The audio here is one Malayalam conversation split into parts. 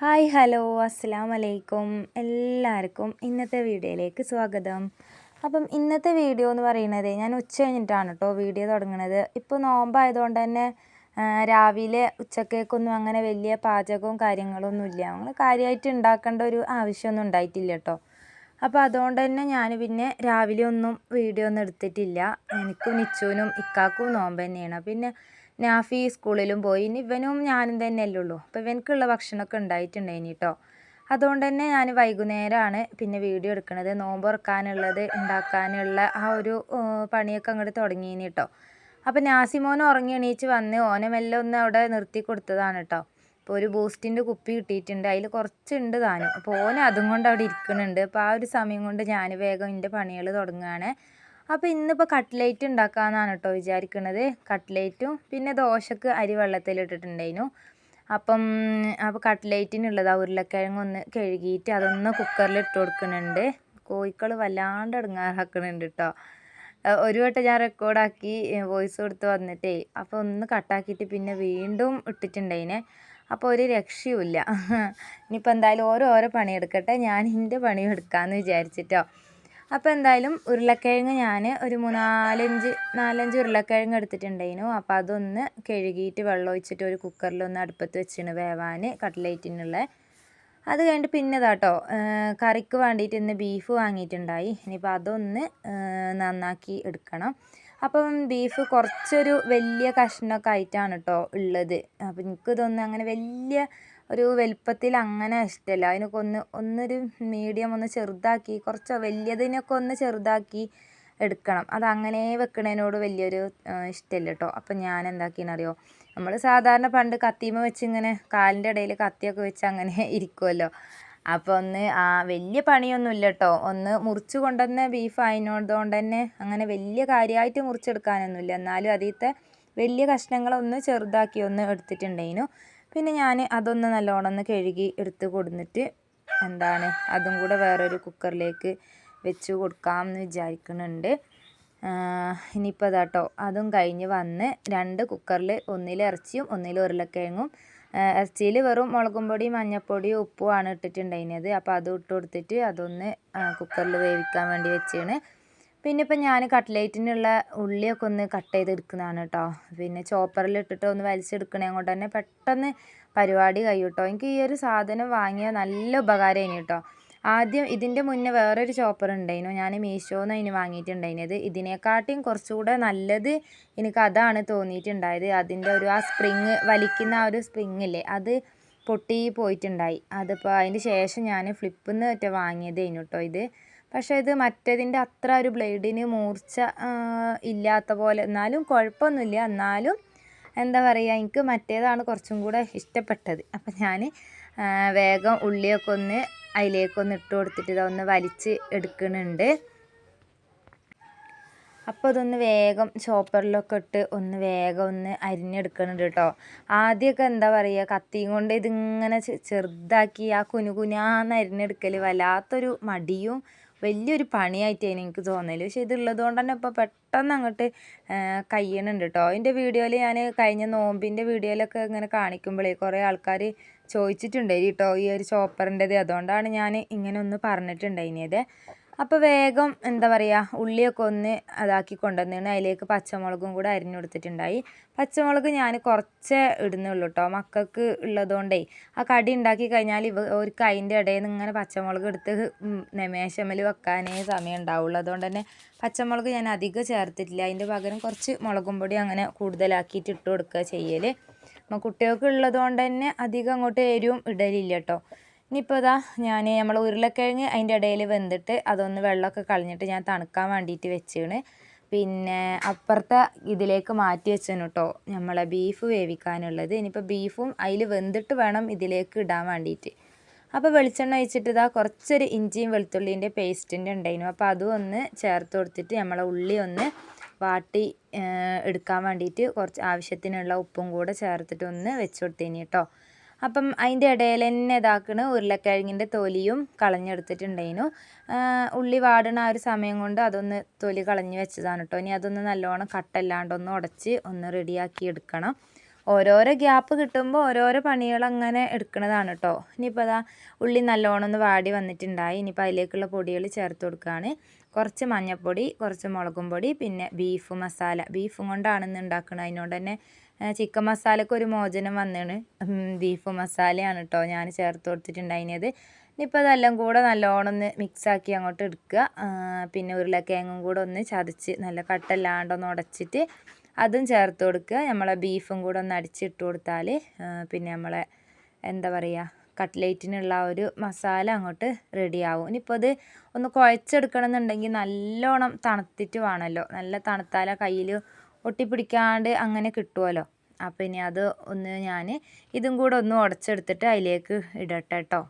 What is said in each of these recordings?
ഹായ് ഹലോ അസ്സാം വലൈക്കും എല്ലാവർക്കും ഇന്നത്തെ വീഡിയോയിലേക്ക് സ്വാഗതം. അപ്പം ഇന്നത്തെ വീഡിയോ എന്ന് പറയുന്നത് ഞാൻ ഉച്ച കഴിഞ്ഞിട്ടാണ് കേട്ടോ വീഡിയോ തുടങ്ങുന്നത്. ഇപ്പോൾ നോമ്പായതുകൊണ്ട് തന്നെ രാവിലെ ഉച്ചക്കേക്കൊന്നും അങ്ങനെ വലിയ പാചകവും കാര്യങ്ങളൊന്നും ഇല്ല. നമ്മൾ കാര്യമായിട്ട് ഉണ്ടാക്കേണ്ട ഒരു ആവശ്യമൊന്നും ഉണ്ടായിട്ടില്ല കേട്ടോ. അപ്പോൾ അതുകൊണ്ട് തന്നെ ഞാൻ പിന്നെ രാവിലെ ഒന്നും വീഡിയോ ഒന്നും എടുത്തിട്ടില്ല. എനിക്കും നിച്ചുവിനും ഇക്കാക്കും നോമ്പ് തന്നെയാണ്. പിന്നെ നാഫി സ്കൂളിലും പോയി. ഇനി ഇവനും ഞാനും തന്നെയല്ലേ ഉള്ളൂ അപ്പോൾ ഇവനക്കുള്ള ഭക്ഷണമൊക്കെ ഉണ്ടായിട്ടുണ്ടായിനി കേട്ടോ അതുകൊണ്ട് തന്നെ ഞാൻ വൈകുന്നേരമാണ് പിന്നെ വീഡിയോ എടുക്കുന്നത് നോമ്പ് തുറക്കാനുള്ളത് ഉണ്ടാക്കാനുള്ള ആ ഒരു പണിയൊക്കെ അങ്ങോട്ട് തുടങ്ങിയിനി കേട്ടോ അപ്പോൾ നാസിമോൻ ഉറങ്ങി എണീച്ച് വന്ന് ഓനെ മെല്ലെ ഒന്ന് അവിടെ നിർത്തി കൊടുത്തതാണ് കേട്ടോ അപ്പോൾ ഒരു ബൂസ്റ്റിന്റെ കുപ്പി കിട്ടിയിട്ടുണ്ട്. അതിൽ കുറച്ചുണ്ട് താനും. അപ്പോൾ ഓൻ അതും കൊണ്ട് അവിടെ ഇരിക്കുന്നുണ്ട്. അപ്പോൾ ആ ഒരു സമയം കൊണ്ട് ഞാൻ വേഗം എന്റെ പണികൾ തുടങ്ങുകയാണ്. അപ്പോൾ ഇന്നിപ്പോൾ കട്ട്ലേറ്റ് ഉണ്ടാക്കാമെന്നാണ് കേട്ടോ വിചാരിക്കുന്നത് കട്ട്ലേറ്റും പിന്നെ ദോശക്ക് അരി വെള്ളത്തിലിട്ടിട്ടുണ്ടായിരുന്നു അപ്പം അപ്പോൾ കട്ട്ലേറ്റിനുള്ളതാ ഉരുളക്കിഴങ്ങ് ഒന്ന് കഴുകിയിട്ട് അതൊന്ന് കുക്കറിൽ ഇട്ട് കൊടുക്കുന്നുണ്ട്. കോഴിക്കൾ വല്ലാണ്ട് ഇടങ്ങാറാക്കുന്നുണ്ട് കേട്ടോ. ഒരു വട്ടം ഞാൻ റെക്കോർഡാക്കി വോയിസ് കൊടുത്ത് വന്നിട്ടേ അപ്പോൾ ഒന്ന് കട്ടാക്കിയിട്ട് പിന്നെ വീണ്ടും ഇട്ടിട്ടുണ്ടായിനെ. അപ്പോൾ ഒരു രക്ഷയുമില്ല. ഇനിയിപ്പോൾ എന്തായാലും ഓരോ ഓരോ പണിയെടുക്കട്ടെ. ഞാൻ എന്റെ പണിയും എടുക്കാമെന്ന് വിചാരിച്ചിട്ടോ. അപ്പോൾ എന്തായാലും ഉരുളക്കിഴങ്ങ് ഞാൻ ഒരു മൂന്നാലഞ്ച് നാലഞ്ച് ഉരുളക്കിഴങ്ങ് എടുത്തിട്ടുണ്ടായിരുന്നു. അപ്പോൾ അതൊന്ന് കഴുകിയിട്ട് വെള്ളം ഒഴിച്ചിട്ട് ഒരു കുക്കറിലൊന്ന് അടുപ്പത്ത് വെച്ചിന് വേവാൻ കട്ട്ലേറ്റിനുള്ള. അത് കഴിഞ്ഞിട്ട് പിന്നെ ഇതാട്ടോ കറിക്ക് വേണ്ടിയിട്ട് ഇന്ന് ബീഫ് വാങ്ങിയിട്ടുണ്ടായി. ഇനിയിപ്പോൾ അതൊന്ന് നന്നാക്കി എടുക്കണം. അപ്പം ബീഫ് കുറച്ചൊരു വലിയ കഷ്ണമൊക്കെ ആയിട്ടാണ് കേട്ടോ ഉള്ളത്. അപ്പം എനിക്കിതൊന്നും അങ്ങനെ വലിയ ഒരു വലുപ്പത്തിൽ അങ്ങനെ ഇഷ്ടമല്ല അതിനൊക്കെ ഒന്ന് ഒന്നൊരു മീഡിയം ഒന്ന് ചെറുതാക്കി കുറച്ച് വലിയതിനൊക്കെ ഒന്ന് ചെറുതാക്കി എടുക്കണം. അത് അങ്ങനെ വെക്കണതിനോട് വലിയൊരു ഇഷ്ടമല്ല കേട്ടോ അപ്പം ഞാൻ എന്താക്കിയെന്നറിയോ? നമ്മൾ സാധാരണ പണ്ട് കത്തിമ വെച്ച് ഇങ്ങനെ കാലിന്റെ ഇടയിൽ കത്തിയൊക്കെ വെച്ച് അങ്ങനെ ഇരിക്കുമല്ലോ അപ്പോൾ ഒന്ന് ആ വലിയ പണിയൊന്നുമില്ല കേട്ടോ ഒന്ന് മുറിച്ച് കൊണ്ടുവന്ന ബീഫ് ആയതുകൊണ്ട് തന്നെ അങ്ങനെ വലിയ കാര്യമായിട്ട് മുറിച്ചെടുക്കാനൊന്നുമില്ല എന്നാലും അതിലത്തെ വലിയ കഷ്ണങ്ങളൊന്ന് ചെറുതാക്കി ഒന്ന് എടുത്തിട്ടുണ്ടായിരുന്നു. പിന്നെ ഞാൻ അതൊന്ന് നല്ലോണം ഒന്ന് കഴുകി എടുത്ത് കൊടുന്നിട്ട് എന്താണ് അതും കൂടെ വേറൊരു കുക്കറിലേക്ക് വെച്ച് കൊടുക്കാമെന്ന് വിചാരിക്കുന്നുണ്ട്. ഇനിയിപ്പോൾ അതാട്ടോ അതും കഴിഞ്ഞ് വന്ന് രണ്ട് കുക്കറിൽ ഒന്നിൽ ഇറച്ചിയും ഒന്നിൽ ഉരുളക്കിഴങ്ങും ഇറച്ചിയിൽ വെറും മുളകും പൊടി മഞ്ഞൾപ്പൊടിയും ഉപ്പുമാണ് ഇട്ടിട്ടുണ്ടായിരുന്നത്. അപ്പോൾ അതും ഇട്ട് കൊടുത്തിട്ട് അതൊന്ന് കുക്കറിൽ വേവിക്കാൻ വേണ്ടി വെച്ചാണ്. പിന്നെ ഇപ്പം ഞാൻ കട്ട്ലേറ്റിനുള്ള ഉള്ളിയൊക്കെ ഒന്ന് കട്ട് ചെയ്തെടുക്കുന്നതാണ് കേട്ടോ. പിന്നെ ചോപ്പറിൽ ഇട്ടിട്ട് ഒന്ന് വലിച്ചെടുക്കണേ അങ്ങോട്ട് തന്നെ പെട്ടെന്ന് പരിപാടി കഴിയും കേട്ടോ. എനിക്ക് ഈ ഒരു സാധനം വാങ്ങിയ നല്ല ഉപകാരമായിന് കേട്ടോ. ആദ്യം ഇതിന്റെ മുന്നേ വേറൊരു ചോപ്പർ ഉണ്ടായിരുന്നു. ഞാൻ മീഷോന്ന് അതിന് വാങ്ങിയിട്ടുണ്ടായിരുന്നത്. ഇതിനെക്കാട്ടിയും കുറച്ചുകൂടെ നല്ലത് എനിക്ക് അതാണ് തോന്നിയിട്ടുണ്ടായത്. അതിന്റെ ഒരു ആ സ്പ്രിങ് വലിക്കുന്ന ആ ഒരു സ്പ്രിങ് ഇല്ലേ അത് പൊട്ടി പോയിട്ടുണ്ടായി. അതിപ്പോൾ അതിന് ശേഷം ഞാൻ ഫ്ലിപ്പിൽ നിന്ന് മറ്റേ വാങ്ങിയതേനു കേട്ടോ ഇത്. പക്ഷേ ഇത് മറ്റേതിന്റെ അത്ര ഒരു ബ്ലേഡിന് മൂർച്ച ഇല്ലാത്ത പോലെ. എന്നാലും കുഴപ്പമൊന്നുമില്ല. എന്നാലും എന്താ പറയുക എനിക്ക് മറ്റേതാണ് കുറച്ചും കൂടെ ഇഷ്ടപ്പെട്ടത്. അപ്പം ഞാൻ വേഗം ഉള്ളിയൊക്കെ ഒന്ന് അതിലേക്കൊന്ന് ഇട്ട് കൊടുത്തിട്ട് ഇതൊന്ന് വലിച്ച് എടുക്കുന്നുണ്ട്. അപ്പോൾ അതൊന്ന് വേഗം ചോപ്പറിലൊക്കെ ഇട്ട് ഒന്ന് വേഗം ഒന്ന് അരിഞ്ഞെടുക്കുന്നുണ്ട് കേട്ടോ. ആദ്യമൊക്കെ എന്താ പറയുക കത്തിയും കൊണ്ട് ഇതിങ്ങനെ ചെറുതാക്കി ആ കുനുകുനാന്ന് അരിഞ്ഞെടുക്കൽ വല്ലാത്തൊരു മടിയും വലിയൊരു പണിയായിട്ടാണ് എനിക്ക് തോന്നൽ പക്ഷെ ഇതുള്ളത് കൊണ്ട് തന്നെ ഇപ്പോൾ പെട്ടെന്ന് അങ്ങോട്ട് കഴിയണുണ്ട് കേട്ടോ അതിന്റെ വീഡിയോയിൽ ഞാൻ കഴിഞ്ഞ നോമ്പിന്റെ വീഡിയോയിലൊക്കെ ഇങ്ങനെ കാണിക്കുമ്പോഴേ കുറേ ആൾക്കാർ ചോദിച്ചിട്ടുണ്ടായി കേട്ടോ ഈ ഒരു ചോപ്പറിന്റെത് അതുകൊണ്ടാണ് ഞാൻ ഇങ്ങനെ ഒന്ന് പറഞ്ഞിട്ടുണ്ടായിരുന്നത് അപ്പോൾ വേഗം എന്താ പറയുക ഉള്ളിയൊക്കെ ഒന്ന് അതാക്കി കൊണ്ടുവന്നാണ്. അതിലേക്ക് പച്ചമുളകും കൂടെ അരിഞ്ഞു കൊടുത്തിട്ടുണ്ടായി. പച്ചമുളക് ഞാൻ കുറച്ചേ ഇടുന്നുള്ളൂ കേട്ടോ മക്കൾക്ക് ഉള്ളതുകൊണ്ടേ ആ കടി ഉണ്ടാക്കി കഴിഞ്ഞാൽ ഇവ ഒരു അതിന്റെ ഇടയിൽ നിന്ന് ഇങ്ങനെ പച്ചമുളക് എടുത്ത് മേശമ്മൽ വെക്കാനേ സമയം ഉണ്ടാവുള്ളൂ. അതുകൊണ്ട് തന്നെ പച്ചമുളക് ഞാൻ അധികം ചേർത്തിട്ടില്ല. അതിന്റെ പകരം കുറച്ച് മുളകും പൊടി അങ്ങനെ കൂടുതലാക്കിയിട്ട് ഇട്ട് കൊടുക്കുക ചെയ്യൽ കുട്ടികൾക്ക് ഉള്ളതുകൊണ്ട് തന്നെ അധികം അങ്ങോട്ട് എരിവും ഇടലില്ല കേട്ടോ ഇനിയിപ്പോൾ ഇതാ ഞാൻ നമ്മൾ ഉരുളക്കിഴങ്ങ് അതിന്റെ ഇടയിൽ വെന്തിട്ട് അതൊന്ന് വെള്ളമൊക്കെ കളഞ്ഞിട്ട് ഞാൻ തണുക്കാൻ വേണ്ടിയിട്ട് വെച്ചാണ് പിന്നെ അപ്പുറത്തെ ഇതിലേക്ക് മാറ്റി വെച്ചാണ് കേട്ടോ നമ്മളെ ബീഫ് വേവിക്കാനുള്ളത്. ഇനിയിപ്പോൾ ബീഫും അതിൽ വെന്തിട്ട് വേണം ഇതിലേക്ക് ഇടാൻ വേണ്ടിയിട്ട്. അപ്പോൾ വെളിച്ചെണ്ണ ഒഴിച്ചിട്ട് ഇതാ കുറച്ചൊരു ഇഞ്ചിയും വെളുത്തുള്ളീന്റെ പേസ്റ്റിന്റെ ഉണ്ടായിരുന്നു. അപ്പോൾ അതും ഒന്ന് ചേർത്ത് കൊടുത്തിട്ട് നമ്മളെ ഉള്ളി ഒന്ന് വാട്ടി എടുക്കാൻ വേണ്ടിയിട്ട് കുറച്ച് ആവശ്യത്തിനുള്ള ഉപ്പും കൂടെ ചേർത്തിട്ട് ഒന്ന് വെച്ച് കൊടുത്തേനി കേട്ടോ അപ്പം അതിന്റെ ഇടയിൽ തന്നെ ഇതാക്കണ ഉരുളക്കിഴങ്ങിന്റെ തൊലിയും കളഞ്ഞെടുത്തിട്ടുണ്ടായിരുന്നു. ഉള്ളി വാടണ ആ ഒരു സമയം കൊണ്ട് അതൊന്ന് തൊലി കളഞ്ഞ് വെച്ചതാണ് കേട്ടോ. ഇനി അതൊന്ന് നല്ലോണം കട്ടല്ലാണ്ടൊന്ന് ഉടച്ച് ഒന്ന് റെഡിയാക്കി എടുക്കണം. ഓരോരോ ഗ്യാപ്പ് കിട്ടുമ്പോൾ ഓരോരോ പണികൾ അങ്ങനെ എടുക്കുന്നതാണ് കേട്ടോ. ഇനിയിപ്പോൾ അതാ ഉള്ളി നല്ലോണം ഒന്ന് വാടി വന്നിട്ടുണ്ടായി. ഇനിയിപ്പോൾ അതിലേക്കുള്ള പൊടികൾ ചേർത്ത് കൊടുക്കുകയാണ് കുറച്ച് മഞ്ഞൾപ്പൊടി കുറച്ച് മുളകും പൊടി പിന്നെ ബീഫ് മസാല. ബീഫും കൊണ്ടാണ് ഇന്ന് ഉണ്ടാക്കുന്നത് അതിനോട് തന്നെ ചിക്കൻ മസാലയ്ക്ക് ഒരു മോചനം വന്നാണ്. ബീഫ് മസാലയാണ് കേട്ടോ ഞാൻ ചേർത്ത് കൊടുത്തിട്ടുണ്ടായിരുന്നത്. ഇനിയിപ്പോൾ അതെല്ലാം കൂടെ നല്ലോണം ഒന്ന് മിക്സാക്കി അങ്ങോട്ട് എടുക്കുക. പിന്നെ ഉരുളക്കിഴങ്ങും കൂടെ ഒന്ന് ചതച്ച് നല്ല കട്ടല്ലാണ്ടൊന്ന് ഉടച്ചിട്ട് അതും ചേർത്ത് കൊടുക്കുക. നമ്മളെ ബീഫും കൂടെ ഒന്ന് അടിച്ചിട്ട് കൊടുത്താൽ പിന്നെ നമ്മളെ എന്താ പറയുക കട്ട്ലേറ്റിനുള്ള ഒരു മസാല അങ്ങോട്ട് റെഡിയാവും ഇനിയിപ്പോൾ അത് ഒന്ന് കുഴച്ചെടുക്കണം എന്നുണ്ടെങ്കിൽ നല്ലോണം തണുത്തിട്ട് വേണമല്ലോ നല്ല തണുത്താല കയ്യിൽ ഒട്ടിപ്പിടിക്കാണ്ട് അങ്ങനെ കിട്ടുമല്ലോ അപ്പോൾ ഇനി അത് ഒന്ന് ഞാൻ ഇതും കൂടെ ഒന്ന് ഉടച്ചെടുത്തിട്ട് അതിലേക്ക് ഇടട്ടെ കേട്ടോ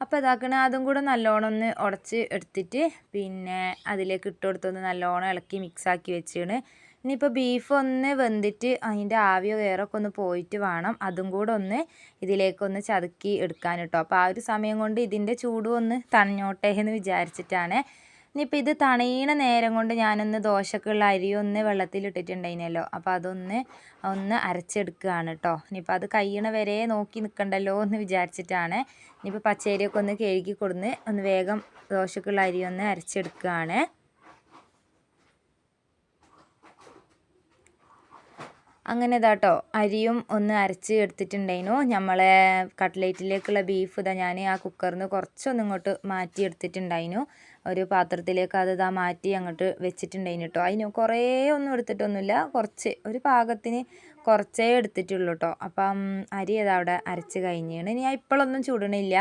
അപ്പോൾ ഇതാക്കണ അതും കൂടെ നല്ലോണം ഒന്ന് ഉടച്ച് എടുത്തിട്ട് പിന്നെ അതിലേക്ക് ഇട്ട് കൊടുത്തൊന്ന് നല്ലോണം ഇളക്കി മിക്സാക്കി വെച്ചാണ്. ഇനിയിപ്പോൾ ബീഫ് ഒന്ന് വെന്തിട്ട് അതിന്റെ ആവിയോ വേറൊക്കെ ഒന്ന് പോയിട്ട് വേണം. അതും കൂടെ ഒന്ന് ഇതിലേക്കൊന്ന് ചതുക്കി എടുക്കാൻ കേട്ടോ അപ്പോൾ ആ ഒരു സമയം കൊണ്ട് ഇതിന്റെ ചൂടും ഒന്ന് തണഞ്ഞോട്ടെ എന്ന് വിചാരിച്ചിട്ടാണ് ഇനിയിപ്പോൾ ഇത് തണീണ നേരം കൊണ്ട് ഞാനൊന്ന് ദോശക്കുള്ള അരി ഒന്ന് വെള്ളത്തിലിട്ടിട്ടുണ്ടായിനല്ലോ അപ്പോൾ അതൊന്ന് ഒന്ന് അരച്ചെടുക്കുകയാണ് കേട്ടോ ഇനിയിപ്പോൾ അത് കഴിയണ വരെ നോക്കി നിൽക്കണ്ടല്ലോ എന്ന് വിചാരിച്ചിട്ടാണ്. ഇനിയിപ്പോൾ പച്ചരിയൊക്കെ ഒന്ന് കഴുകി കൊടുന്ന് ഒന്ന് വേഗം ദോശക്കുള്ള അരി ഒന്ന് അരച്ചെടുക്കുകയാണ്. അങ്ങനെ ഇതാട്ടോ അരിയും ഒന്ന് അരച്ച് എടുത്തിട്ടുണ്ടായിരുന്നു നമ്മളെ കട്ട്ലേറ്റിലേക്കുള്ള ബീഫ് ഇതാ ഞാൻ ആ കുക്കറിൽ നിന്ന് കുറച്ചൊന്ന് ഇങ്ങോട്ട് മാറ്റി എടുത്തിട്ടുണ്ടായിരുന്നു ഒരു പാത്രത്തിലേക്ക് അത് ഇതാ മാറ്റി അങ്ങോട്ട് വെച്ചിട്ടുണ്ടായിന് കേട്ടോ അതിന് കുറേ ഒന്നും എടുത്തിട്ടൊന്നുമില്ല. കുറച്ച് ഒരു പാകത്തിന് കുറച്ചേ എടുത്തിട്ടുള്ളൂ കേട്ടോ അപ്പം അരി അത് അവിടെ അരച്ച് കഴിഞ്ഞാണ്. ഇനി ഇപ്പോഴൊന്നും ചുടണില്ല.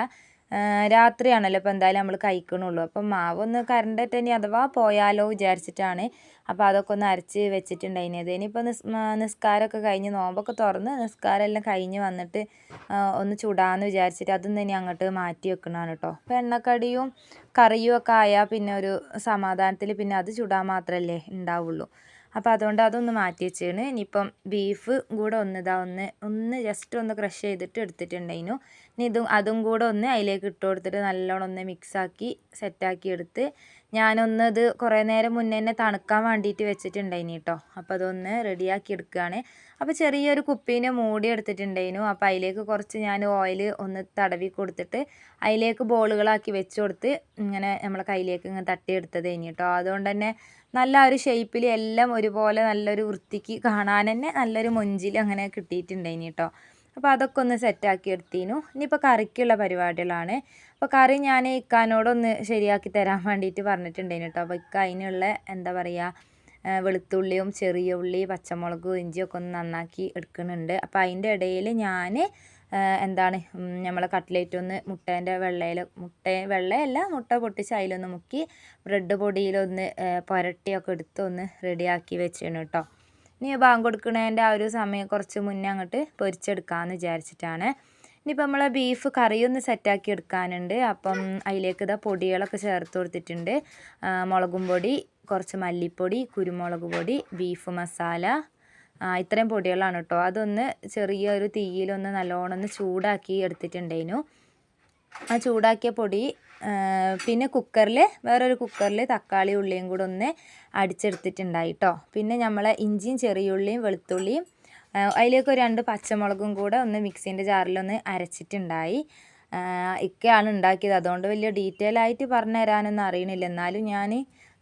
രാത്രിയാണല്ലോ ഇപ്പോൾ എന്തായാലും നമ്മൾ കഴിക്കണുള്ളൂ. അപ്പം മാവൊന്ന് കറണ്ടിട്ട് ഇനി അഥവാ പോയാലോ വിചാരിച്ചിട്ടാണ്. അപ്പോൾ അതൊക്കെ ഒന്ന് അരച്ച് വെച്ചിട്ടുണ്ടായിരുന്നത് ഇനിയിപ്പോൾ നിസ് നിസ്കാരമൊക്കെ കഴിഞ്ഞ് നോമ്പൊക്കെ തുറന്ന് നിസ്കാരം എല്ലാം കഴിഞ്ഞ് വന്നിട്ട് ഒന്ന് ചൂടാന്ന് വിചാരിച്ചിട്ട് അതും ഇനി അങ്ങോട്ട് മാറ്റി വെക്കണതാണ് കേട്ടോ അപ്പോൾ എണ്ണക്കടിയും കറിയും ഒക്കെ ആയാൽ പിന്നെ ഒരു സമാധാനത്തിൽ പിന്നെ അത് ചുടാൻ മാത്രമല്ലേ ഉണ്ടാവുള്ളൂ അപ്പോൾ അതുകൊണ്ട് അതൊന്ന് മാറ്റി വെച്ചാണ് ഇനിയിപ്പം ബീഫ് കൂടെ ഒന്ന് ഇതാ ഒന്ന് ഒന്ന് ജസ്റ്റ് ഒന്ന് ക്രഷ് ചെയ്തിട്ട് എടുത്തിട്ടുണ്ടായിരുന്നു ഇനി ഇതും അതും കൂടെ ഒന്ന് അതിലേക്ക് ഇട്ട് കൊടുത്തിട്ട് നല്ലോണം ഒന്ന് മിക്സാക്കി സെറ്റാക്കി എടുത്ത് ഞാനൊന്ന് ഇത് കുറേ നേരം മുന്നേ തന്നെ തണുക്കാൻ വേണ്ടിയിട്ട് വെച്ചിട്ടുണ്ടായിനി കേട്ടോ അപ്പോൾ അതൊന്ന് റെഡിയാക്കി എടുക്കുകയാണ് അപ്പോൾ ചെറിയൊരു കുപ്പീനെ മൂടി എടുത്തിട്ടുണ്ടായിനു. അപ്പോൾ അതിലേക്ക് കുറച്ച് ഞാൻ ഓയിൽ ഒന്ന് തടവി കൊടുത്തിട്ട് അതിലേക്ക് ബോളുകളാക്കി വെച്ച് കൊടുത്ത് ഇങ്ങനെ നമ്മളെ കയ്യിലേക്ക് ഇങ്ങനെ തട്ടിയെടുത്തത് ഇനി കേട്ടോ അതുകൊണ്ട് തന്നെ നല്ല ഒരു ഷേപ്പിൽ എല്ലാം ഒരുപോലെ നല്ലൊരു വൃത്തിക്ക് കാണാൻ തന്നെ നല്ലൊരു മൊഞ്ചിൽ അങ്ങനെ കിട്ടിയിട്ടുണ്ടായിനി കേട്ടോ അപ്പോൾ അതൊക്കെ ഒന്ന് സെറ്റാക്കി എടുത്തിനു ഇനിയിപ്പോൾ കറിക്കുള്ള പരിപാടികളാണ്. അപ്പോൾ കറി ഞാൻ ഇക്കാനോടൊന്ന് ശരിയാക്കി തരാൻ വേണ്ടിയിട്ട് പറഞ്ഞിട്ടുണ്ടായിരുന്നു കേട്ടോ. അപ്പോൾ ഇക്ക അതിനുള്ള എന്താ പറയുക വെളുത്തുള്ളിയും ചെറിയ ഉള്ളി പച്ചമുളകും ഇഞ്ചിയൊക്കെ ഒന്ന് നന്നാക്കി എടുക്കുന്നുണ്ട്. അപ്പോൾ അതിന്റെ ഇടയിൽ ഞാൻ എന്താണ് നമ്മളെ കട്ട്ലേറ്റ് ഒന്ന് മുട്ടേന്റെ വെള്ളയിൽ മുട്ട വെള്ളയല്ല മുട്ട പൊട്ടിച്ച് അതിലൊന്ന് മുക്കി ബ്രെഡ് പൊടിയിലൊന്ന് പുരട്ടിയൊക്കെ എടുത്ത് ഒന്ന് റെഡിയാക്കി വെച്ചിരുന്നു കേട്ടോ. ഇനി ബാങ്ക് കൊടുക്കുന്നതിന്റെ ആ ഒരു സമയം കുറച്ച് മുന്നേ അങ്ങോട്ട് പൊരിച്ചെടുക്കാമെന്ന് വിചാരിച്ചിട്ടാണ്. ഇനിയിപ്പോൾ നമ്മളെ ബീഫ് കറിയൊന്ന് സെറ്റാക്കി എടുക്കാനുണ്ട്. അപ്പം അതിലേക്ക് ഇതാ പൊടികളൊക്കെ ചേർത്ത് കൊടുത്തിട്ടുണ്ട്. മുളകും പൊടി കുറച്ച് മല്ലിപ്പൊടി കുരുമുളക് പൊടി ബീഫ് മസാല ഇത്രയും പൊടികളാണ് കേട്ടോ. അതൊന്ന് ചെറിയൊരു തീയിലൊന്ന് നല്ലോണം ഒന്ന് ചൂടാക്കി എടുത്തിട്ടുണ്ടായിരുന്നു. ആ ചൂടാക്കിയ പൊടി പിന്നെ കുക്കറിൽ വേറൊരു കുക്കറിൽ തക്കാളി ഉള്ളിയും കൂടെ ഒന്ന് അടിച്ചെടുത്തിട്ടുണ്ടായി കേട്ടോ പിന്നെ നമ്മൾ ഇഞ്ചിയും ചെറിയുള്ളിയും വെളുത്തുള്ളിയും അതിലേക്ക് ഒരു രണ്ട് പച്ചമുളകും കൂടെ ഒന്ന് മിക്സീന്റെ ജാറിലൊന്ന് അരച്ചിട്ടുണ്ടായി. ഇക്കയാണ് ഉണ്ടാക്കിയത്. അതുകൊണ്ട് വലിയ ഡീറ്റെയിൽ ആയിട്ട് പറഞ്ഞു തരാനൊന്നും അറിയണില്ല. എന്നാലും ഞാൻ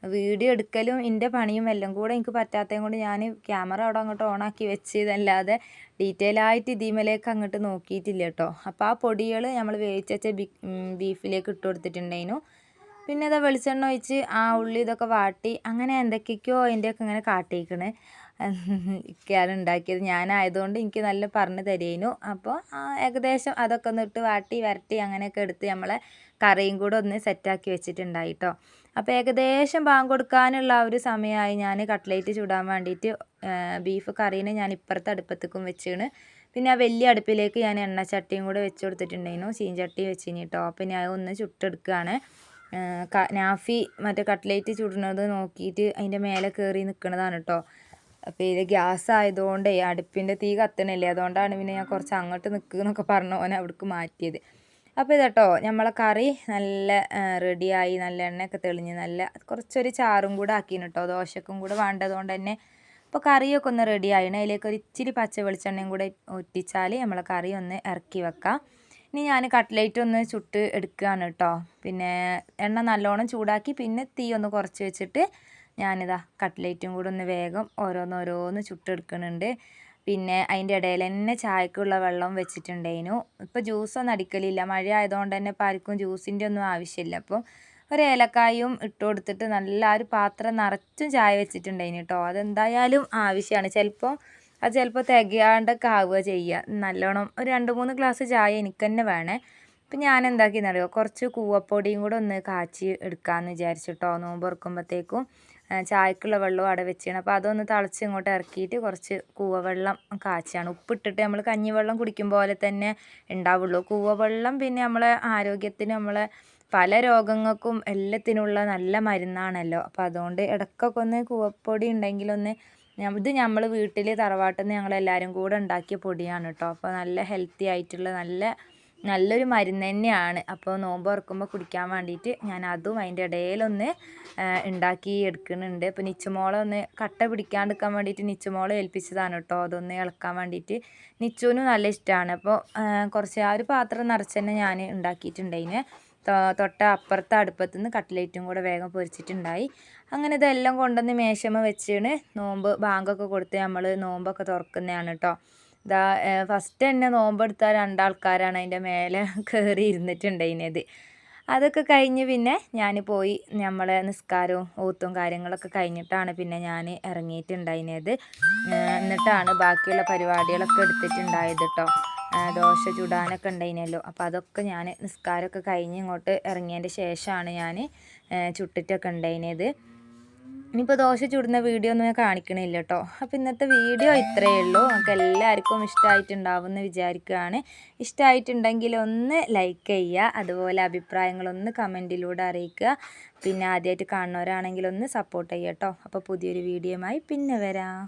വീഡിയോ എടുക്കലും എന്റെ പണിയും എല്ലാം കൂടെ എനിക്ക് പറ്റാത്തതും കൊണ്ട് ഞാൻ ക്യാമറ അവിടെ അങ്ങോട്ട് ഓണാക്കി വെച്ചതല്ലാതെ ഡീറ്റെയിൽ ആയിട്ട് ഇതിമേലേക്ക് അങ്ങോട്ട് നോക്കിയിട്ടില്ല കേട്ടോ. അപ്പോൾ ആ പൊടികൾ നമ്മൾ വേവിച്ച ബീഫിലേക്ക് ഇട്ട് കൊടുത്തിട്ടുണ്ടായിരുന്നു. പിന്നെ ഇതാ വെളിച്ചെണ്ണ ഒഴിച്ച് ആ ഉള്ളി ഇതൊക്കെ വാട്ടി അങ്ങനെ എന്തൊക്കെയൊക്കെയോ അതിന്റെയൊക്കെ ഇങ്ങനെ കാട്ടിയിരിക്കണ് ഒക്കെയാണ് ഉണ്ടാക്കിയത്. ഞാനായതുകൊണ്ട് എനിക്ക് നല്ല പറഞ്ഞു തരേനു. അപ്പോൾ ഏകദേശം അതൊക്കെ ഒന്ന് ഇട്ട് വാട്ടി വരട്ടി അങ്ങനെയൊക്കെ എടുത്ത് നമ്മളെ കറിയും കൂടെ ഒന്ന് സെറ്റാക്കി വെച്ചിട്ടുണ്ടായി കേട്ടോ അപ്പോൾ ഏകദേശം ബാങ്ക് കൊടുക്കാനുള്ള ഒരു സമയമായി ഞാൻ കട്ട്ലേറ്റ് ചൂടാൻ വേണ്ടിയിട്ട് ബീഫ് കറീനെ ഞാൻ ഇപ്പുറത്തെ അടുപ്പത്തേക്കും വെച്ചാണ് പിന്നെ ആ വലിയ അടുപ്പിലേക്ക് ഞാൻ എണ്ണച്ചട്ടിയും കൂടെ വെച്ച് കൊടുത്തിട്ടുണ്ടായിരുന്നു. ചീഞ്ചട്ടി വെച്ചിന് കേട്ടോ അപ്പോൾ ഞാൻ ഒന്ന് ചുട്ടെടുക്കുകയാണ് നാഫി മറ്റേ കട്ട്ലേറ്റ് ചുടുന്നത് നോക്കിയിട്ട് അതിന്റെ മേലെ കയറി നിൽക്കുന്നതാണ് കേട്ടോ അപ്പോൾ ഇത് ഗ്യാസ് ആയതുകൊണ്ടേ അടുപ്പിന്റെ തീ കത്തണല്ലേ? അതുകൊണ്ടാണ് പിന്നെ ഞാൻ കുറച്ച് അങ്ങോട്ട് നിൽക്കുക എന്നൊക്കെ പറഞ്ഞ ഓനെ അവിടേക്ക് മാറ്റിയത്. അപ്പോൾ ഇതട്ടോ നമ്മളെ കറി നല്ല റെഡിയായി നല്ല എണ്ണയൊക്കെ തെളിഞ്ഞ് നല്ല കുറച്ചൊരു ചാറും കൂടെ ആക്കിന് കേട്ടോ ദോശക്കും കൂടെ വേണ്ടതുകൊണ്ട് തന്നെ അപ്പോൾ കറിയൊക്കെ ഒന്ന് റെഡി ആയിണ് അതിലേക്ക് ഒരു ഇച്ചിരി പച്ച വെളിച്ചെണ്ണയും കൂടെ ഒറ്റിച്ചാൽ നമ്മളെ കറി ഒന്ന് ഇറക്കി വെക്കാം. ഇനി ഞാൻ കട്ട്ലേറ്റ് ഒന്ന് ചുട്ട് എടുക്കുകയാണ് കേട്ടോ. പിന്നെ എണ്ണ നല്ലോണം ചൂടാക്കി പിന്നെ തീ ഒന്ന് കുറച്ച് വെച്ചിട്ട് ഞാനിതാ കട്ട്ലേറ്റും കൂടെ ഒന്ന് വേഗം ഓരോന്നോരോന്ന് ചുട്ടെടുക്കുന്നുണ്ട്. പിന്നെ അതിന്റെ ഇടയിൽ തന്നെ ചായക്കുള്ള വെള്ളം വെച്ചിട്ടുണ്ടായിരുന്നു. ഇപ്പോൾ ജ്യൂസൊന്നും അടിക്കലില്ല. മഴ ആയതുകൊണ്ട് തന്നെ ഇപ്പോൾ ആർക്കും ജ്യൂസിന്റെ ഒന്നും ആവശ്യമില്ല. അപ്പോൾ ഒരു ഏലക്കായും ഇട്ട് കൊടുത്തിട്ട് നല്ല ഒരു പാത്രം നിറച്ചും ചായ വെച്ചിട്ടുണ്ടായിന് കേട്ടോ. അതെന്തായാലും ആവശ്യമാണ്. ചിലപ്പോൾ അത് ചിലപ്പോൾ തികയാണ്ടൊക്കെ ആവുക ചെയ്യുക നല്ലോണം ഒരു രണ്ട് മൂന്ന് ഗ്ലാസ് ചായ എനിക്ക് തന്നെ വേണേ. അപ്പം ഞാൻ എന്താക്കിയെന്നറിയോ കുറച്ച് കൂവപ്പൊടിയും കൂടെ ഒന്ന് കാച്ചി എടുക്കാമെന്ന് വിചാരിച്ചിട്ടോ നോമ്പ് തുറക്കുമ്പോഴത്തേക്കും ചായക്കുള്ള വെള്ളവും അവിടെ വെച്ചാണ്. അപ്പോൾ അതൊന്ന് തിളച്ച് ഇങ്ങോട്ട് ഇറക്കിയിട്ട് കുറച്ച് കൂവവെള്ളം കാച്ചിയാണ് ഉപ്പിട്ടിട്ട് നമ്മൾ കഞ്ഞിവെള്ളം കുടിക്കും പോലെ തന്നെ ഉണ്ടാവുള്ളൂ. കൂവവെള്ളം പിന്നെ നമ്മളെ ആരോഗ്യത്തിന് നമ്മളെ പല രോഗങ്ങൾക്കും എല്ലാത്തിനുള്ള നല്ല മരുന്നാണല്ലോ. അപ്പോൾ അതുകൊണ്ട് ഇടയ്ക്കൊക്കെ ഒന്ന് കൂവപ്പൊടി ഉണ്ടെങ്കിലൊന്ന് ഇത് നമ്മൾ വീട്ടിൽ തറവാട്ടിൽ നിന്ന് ഞങ്ങളെല്ലാവരും കൂടെ ഉണ്ടാക്കിയ പൊടിയാണ് കേട്ടോ അപ്പോൾ നല്ല ഹെൽത്തി ആയിട്ടുള്ള നല്ല നല്ലൊരു മരുന്ന് തന്നെയാണ്. അപ്പോൾ നോമ്പ് തുറക്കുമ്പോൾ കുടിക്കാൻ വേണ്ടിയിട്ട് ഞാൻ അതും അതിന്റെ ഇടയിലൊന്ന് ഉണ്ടാക്കി എടുക്കുന്നുണ്ട്. അപ്പോൾ നിച്ചുമോളെ ഒന്ന് കട്ട പിടിക്കാണ്ടിരിക്കാൻ വേണ്ടിയിട്ട് നിച്ചുമോളെ ഏൽപ്പിച്ചതാണ് കേട്ടോ അതൊന്ന് ഇളക്കാൻ വേണ്ടിയിട്ട് നിച്ചുവിനും നല്ല ഇഷ്ടമാണ് അപ്പോൾ കുറച്ച് ആ ഒരു പാത്രം നിറച്ച് തന്നെ ഞാൻ ഉണ്ടാക്കിയിട്ടുണ്ടതിന് തൊട്ട അപ്പുറത്തെ അടുപ്പത്തു നിന്ന് കട്ട്ലേറ്റും കൂടെ വേഗം പൊരിച്ചിട്ടുണ്ടായി. അങ്ങനെ ഇതെല്ലാം കൊണ്ടുവന്ന് മേശമ്മ വെച്ചാണ്. നോമ്പ് ബാങ്കൊക്കെ കൊടുത്ത് നമ്മൾ നോമ്പൊക്കെ തുറക്കുന്നതാണ് കേട്ടോ ഇതാ ഫസ്റ്റ് തന്നെ നോമ്പെടുത്ത രണ്ടാൾക്കാരാണ് അതിന്റെ മേലെ കയറി ഇരുന്നിട്ടുണ്ടായിരുന്നത് അതൊക്കെ കഴിഞ്ഞ് പിന്നെ ഞാൻ പോയി നമ്മളെ നിസ്കാരവും ഊത്തും കാര്യങ്ങളൊക്കെ കഴിഞ്ഞിട്ടാണ് പിന്നെ ഞാൻ ഇറങ്ങിയിട്ടുണ്ടായിരുന്നത് എന്നിട്ടാണ് ബാക്കിയുള്ള പരിപാടികളൊക്കെ എടുത്തിട്ടുണ്ടായത് കേട്ടോ ദോശ ചുടാനൊക്കെ ഉണ്ടായിരുന്നല്ലോ അപ്പോൾ അതൊക്കെ ഞാൻ നിസ്കാരമൊക്കെ കഴിഞ്ഞ് ഇങ്ങോട്ട് ഇറങ്ങിയതിന്റെ ശേഷമാണ് ഞാൻ ചുട്ടിട്ടൊക്കെ ഉണ്ടായിരുന്നത് ഇനിയിപ്പോൾ ദോശ ചുടുന്ന വീഡിയോ ഒന്നും ഞാൻ കാണിക്കണില്ല കേട്ടോ അപ്പോൾ ഇന്നത്തെ വീഡിയോ ഇത്രയേ ഉള്ളൂ. നമുക്ക് എല്ലാവർക്കും ഇഷ്ടമായിട്ടുണ്ടാവും എന്ന് വിചാരിക്കുകയാണ്. ഇഷ്ടമായിട്ടുണ്ടെങ്കിൽ ഒന്ന് ലൈക്ക് ചെയ്യുക അതുപോലെ അഭിപ്രായങ്ങളൊന്ന് കമന്റിലൂടെ അറിയിക്കുക. പിന്നെ ആദ്യമായിട്ട് കാണുന്നവരാണെങ്കിൽ ഒന്ന് സപ്പോർട്ട് ചെയ്യുക കേട്ടോ അപ്പോൾ പുതിയൊരു വീഡിയോയുമായി പിന്നെ വരാം.